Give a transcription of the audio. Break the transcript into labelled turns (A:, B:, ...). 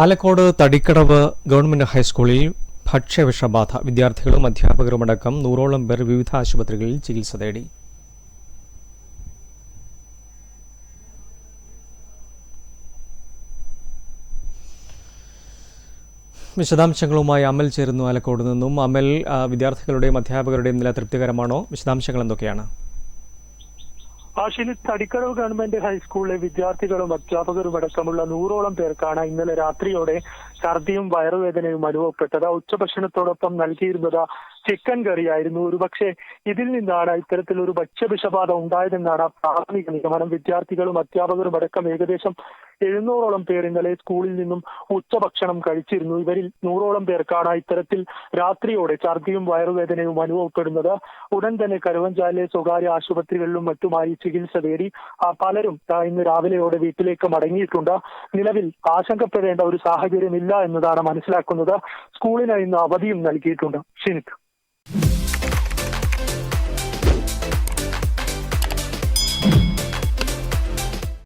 A: Alakode Thadikkadavu government ഹൈസ്കൂളിൽ ഭക്ഷ്യവിഷബാധ വിദ്യാർത്ഥികളും അധ്യാപകരുമടക്കം നൂറോളം പേർ വിവിധ ആശുപത്രികളിൽ ചികിത്സ തേടി. വിശദാംശങ്ങളുമായി അമൽ ചേരുന്നു ആലക്കോട് നിന്നും. അമൽ വിദ്യാർത്ഥികളുടെയും അധ്യാപകരുടെയും നില തൃപ്തികരമാണോ? വിശദാംശങ്ങൾ എന്തൊക്കെയാണ്?
B: ആഷിന് തടിക്കടവ് ഗവൺമെന്റ് ഹൈസ്കൂളിലെ വിദ്യാർത്ഥികളും അധ്യാപകരും അടക്കമുള്ള നൂറോളം പേർക്കാണ് ഇന്നലെ രാത്രിയോടെ ഛർദിയും വയറുവേദനയും അനുഭവപ്പെട്ടത്. ഉച്ചഭക്ഷണത്തോടൊപ്പം നൽകിയിരുന്നത് ചിക്കൻ കറിയായിരുന്നു. ഒരുപക്ഷെ ഇതിൽ നിന്നാണ് ഇത്തരത്തിലൊരു ഭക്ഷ്യവിഷബാധ ഉണ്ടായതെന്നാണ് പ്രാഥമിക നിഗമനം. വിദ്യാർത്ഥികളും അധ്യാപകരും അടക്കം ഏകദേശം എഴുന്നൂറോളം പേർ ഇന്നലെ സ്കൂളിൽ നിന്നും ഉച്ചഭക്ഷണം കഴിച്ചിരുന്നു. ഇവരിൽ നൂറോളം പേർക്കാണ് ഇത്തരത്തിൽ രാത്രിയോടെ ഛർദിയും വയറുവേദനയും അനുഭവപ്പെടുന്നത്. ഉടൻ തന്നെ കരുവഞ്ചാലിലെ സ്വകാര്യ ആശുപത്രികളിലും മറ്റുമായി ചികിത്സ തേടി പലരും ഇന്ന് രാവിലെയോടെ വീട്ടിലേക്ക് മടങ്ങിയിട്ടുണ്ട്. നിലവിൽ ആശങ്കപ്പെടേണ്ട ഒരു സാഹചര്യമില്ല എന്നതാണ് മനസ്സിലാക്കുന്നത്. സ്കൂളിന് ഇന്ന് അവധിയും നൽകിയിട്ടുണ്ട്. ഷിനിക്.